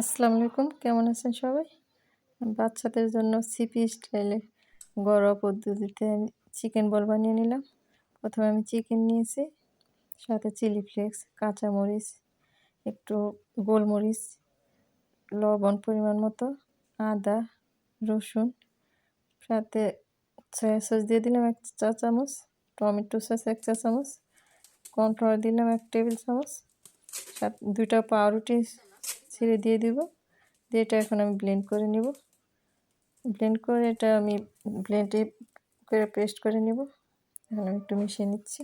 আসসালামু আলাইকুম, কেমন আছেন সবাই? বাচ্চাদের জন্য সিপি স্টাইলে ঘরোয়া পদ্ধতিতে আমি চিকেন বল বানিয়ে নিলাম। প্রথমে আমি চিকেন নিয়েছি, সাথে চিলি ফ্লেক্স কাঁচামরিচ, একটু গোলমরিচ, লবণ পরিমাণ মতো, আদা, রসুন, সাথে সয়া সস দিয়ে দিলাম এক চা চামচ, টমেটো সস এক চা চামচ কর্নফ্লাওয়ার দিলাম এক টেবিল চামচ, সাথে দুইটা পাউরুটি ছেড়ে দিয়ে দিব। দিয়ে এটা এখন আমি ব্লেন্ড করে নিব। ব্লেন্ড করে এটা আমি ব্লেন্ডে করে পেস্ট করে নিব। এখন আমি একটু মিশিয়ে নিচ্ছি।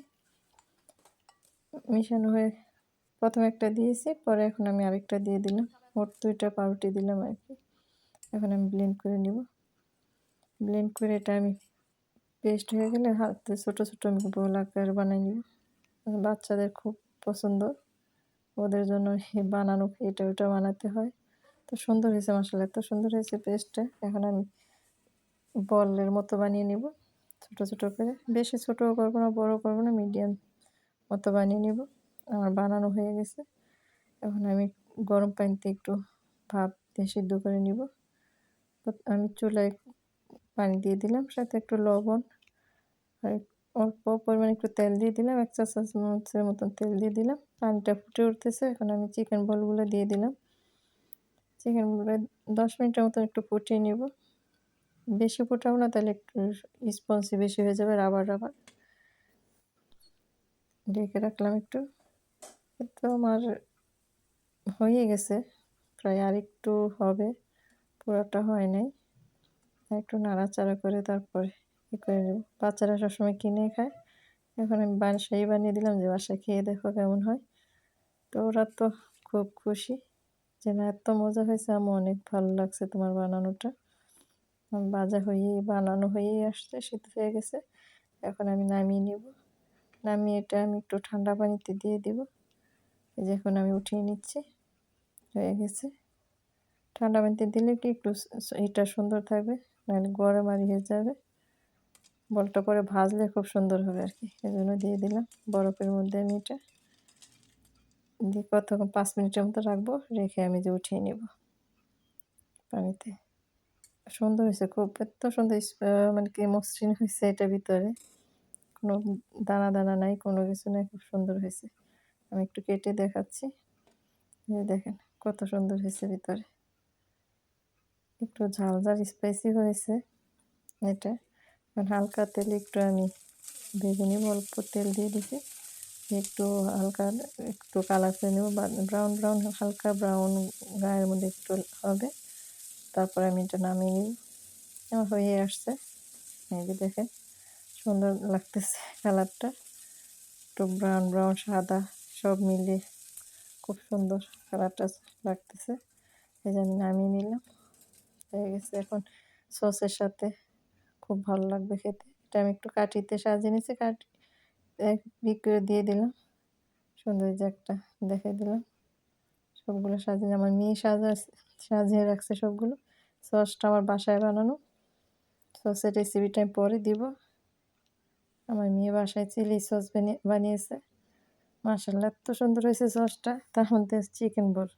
মিশানো হয়ে প্রথমে একটা দিয়েছি, পরে এখন আমি আরেকটা দিয়ে দিলাম। মোট দুইটা পাউরুটি দিলাম আর কি। এখন আমি ব্লেন্ড করে নিব। ব্লেন্ড করে এটা আমি পেস্ট হয়ে গেলে হাতে ছোটো ছোটো আমি গোল আকার বানিয়ে নিব। বাচ্চাদের খুব পছন্দ। ওদের জন্য বানানো, এটা ওটা বানাতে হয়। তো সুন্দর হয়েছে মশলা এত সুন্দর হয়েছে পেস্টটা এখন আমি বলের মতো বানিয়ে নিব, ছোট ছোট করে। বেশি ছোটও করব না, বড়ো করব না মিডিয়াম মতো বানিয়ে নিব। আমার বানানো হয়ে গেছে। এখন আমি গরম পানিতে একটু ভাপ দিয়ে সিদ্ধ করে নিব। আমি চুলায় পানি দিয়ে দিলাম, সাথে একটু লবণ আর অল্প পরিমাণে একটু তেল দিয়ে দিলাম, এক চা চামচের মতন তেল দিয়ে দিলাম। পানিটা ফুটে উঠতেছে, এখন আমি চিকেন বলগুলো দিয়ে দিলাম। চিকেনগুলো দশ মিনিটের মতন একটু ফুটিয়ে নিব। বেশি ফুটাবো না, তাহলে একটু স্পঞ্জি বেশি হয়ে যাবে, রাবার রাবার। ঢেকে রাখলাম একটু। তো আমার হয়ে গেছে, প্রায় আর একটু হবে, পুরোটা হয় নাই। একটু নাড়াচাড়া করে তারপরে। ই করে নেব। বাচ্চারা সবসময় কিনে খায়। এখন আমি বাসায় বানিয়ে দিলাম যে বাসায় খেয়ে দেখো কেমন হয়। তো ওরা তো খুব খুশি যে না, এত মজা হয়েছে। আমার অনেক ভালো লাগছে তোমার বানানোটা। বাজা হয়েই, বানানো হয়েই আসছে শীত হয়ে গেছে। এখন আমি নামিয়ে নিব। নামিয়ে এটা আমি একটু ঠান্ডা পানিতে দিয়ে দিব। এই যে এখন আমি উঠিয়ে নিচ্ছি। হয়ে গেছে। ঠান্ডা পানিতে দিলে কি একটু এটা সুন্দর থাকবে। নাহলে গরম আর হয়ে যাবে। বলটা পরে ভাজলে খুব সুন্দর হবে আর কি। এই জন্য দিয়ে দিলাম বরফের মধ্যে আমি এটা। দিয়ে কতক্ষণ, পাঁচ মিনিটের মতো রাখব, রেখে আমি যে উঠিয়ে নেব পানিতে। সুন্দর হয়েছে খুব, এত সুন্দর মানে কি মসৃণ হয়েছে এটা ভিতরে। কোনো দানা দানা নাই, কোনো কিছু নাই, খুব সুন্দর হয়েছে। আমি একটু কেটে দেখাচ্ছি। দেখেন, কত সুন্দর হয়েছে ভিতরে। একটু ঝাল ঝাল স্পাইসি হয়েছে এটা। হালকা তেল একটু আমি নিব, অল্প তেল দিয়ে দিছি। একটু হালকা, একটু কালার করে নেব ব্রাউন ব্রাউন হালকা ব্রাউন গায়ের মধ্যে একটু হবে। তারপরে আমি এটা নামিয়ে নিব। আমার হয়ে আসছে। এই যে দেখেন, সুন্দর লাগতেছে কালারটা। একটু ব্রাউন ব্রাউন সাদা, সব মিলিয়ে খুব সুন্দর কালারটা লাগতেছে। এই যে আমি নামিয়ে নিলাম। হয়ে গেছে। এখন সসের সাথে খুব ভালো লাগবে খেতে। এটা আমি একটু কাঠিতে সাজিয়ে নিয়েছি, কাঠি বিক করে দিয়ে দিলাম। সুন্দর যে একটা দেখে দিলাম। সবগুলো সাজিয়ে, আমার মেয়ে সাজা, সাজিয়ে রাখছে সবগুলো। সসটা আমার বাসায় বানানো। সসের রেসিপিটা আমি পরে দিব। আমার মেয়ে বাসায় চিলি সস বানিয়েছে। মার্শাল্লাহ এত সুন্দর হয়েছে সসটা। তার মধ্যে চিকেন বল